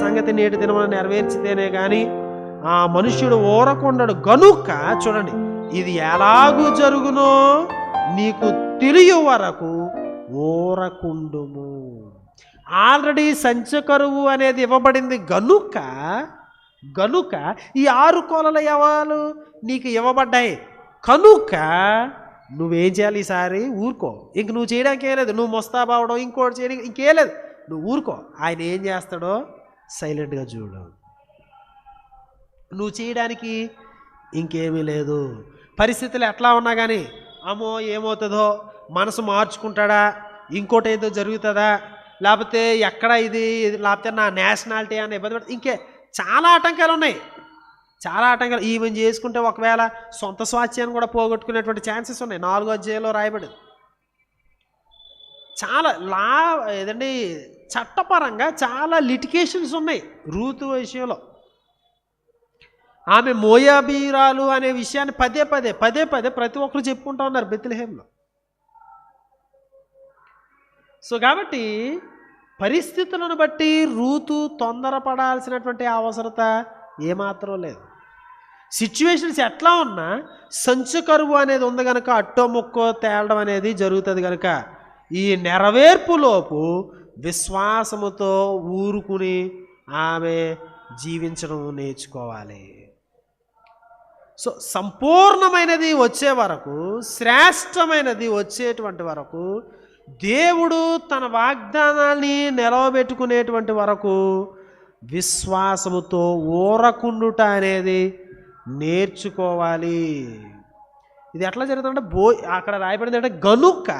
సంగతి నేటి దినమున నెరవేర్చితేనే కానీ ఆ మనుష్యుడు ఓరకుండడు గనుక చూడండి ఇది ఎలాగూ జరుగునో నీకు తెలియ వరకు ఓరకుండుము ఆల్రెడీ సంచకరువు అనేది ఇవ్వబడింది. గనుక గనుక ఈ ఆరు కోలల యవాలు నీకు ఇవ్వబడ్డాయి. కనుక నువ్వేం చేయాలి ఈసారి? ఊరుకో. ఇంక నువ్వు చేయడానికి ఏం లేదు. నువ్వు మొస్తాబావడం ఇంకోటి చేయడానికి ఇంకేం లేదు. నువ్వు ఊరుకో. ఆయన ఏం చేస్తాడో సైలెంట్గా చూడు. నువ్వు చేయడానికి ఇంకేమీ లేదు. పరిస్థితులు ఎట్లా ఉన్నా కానీ అమ్మో ఏమవుతుందో మనసు మార్చుకుంటాడా ఇంకోటి ఏదో జరుగుతుందా లేకపోతే ఎక్కడ ఇది లేకపోతే నా నేషనాలిటీ అని ఇబ్బంది పడుతుంది ఇంకే చాలా ఆటంకాలు ఉన్నాయి. చాలా ఆటంకాలు. ఈవెన్ చేసుకుంటే ఒకవేళ సొంత స్వాస్థ్యాన్ని కూడా పోగొట్టుకునేటువంటి ఛాన్సెస్ ఉన్నాయి. నాలుగో అధ్యాయంలో రాయబడింది. చాలా లా ఏదండి చట్టపరంగా చాలా లిటికేషన్స్ ఉన్నాయి రూతు విషయంలో. ఆమె మోయాబీరాలు అనే విషయాన్ని పదే పదే పదే పదే ప్రతి ఒక్కరు చెప్పుకుంటా ఉన్నారు బెత్లహేంలో. సో కాబట్టి పరిస్థితులను బట్టి రూతు తొందరపడాల్సినటువంటి అవసరత ఏమాత్రం లేదు. సిచ్యువేషన్స్ ఎట్లా ఉన్నా సంచు కరువు అనేది ఉంది కనుక అట్టో ముక్కో తేలడం అనేది జరుగుతుంది కనుక ఈ నెరవేర్పులోపు విశ్వాసముతో ఊరుకుని ఆమె జీవించడం నేర్చుకోవాలి. సో సంపూర్ణమైనది వచ్చే వరకు శ్రేష్టమైనది వచ్చేటువంటి వరకు దేవుడు తన వాగ్దానాన్ని నిలవబెట్టుకునేటువంటి వరకు విశ్వాసముతో ఊరకుండుట అనేది నేర్చుకోవాలి. ఇది ఎట్లా జరుగుతుందంటే బో అక్కడ రాయబడింది అంటే గనుక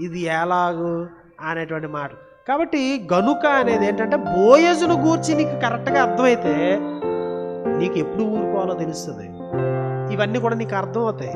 ఇది ఎలాగు అనేటువంటి మాట కాబట్టి గనుక అనేది ఏంటంటే బోయజును గూర్చి నీకు కరెక్ట్గా అర్థమైతే నీకు ఎప్పుడు ఊరుకోవాలో తెలుస్తుంది. ఇవన్నీ కూడా నీకు అర్థం అవుతాయి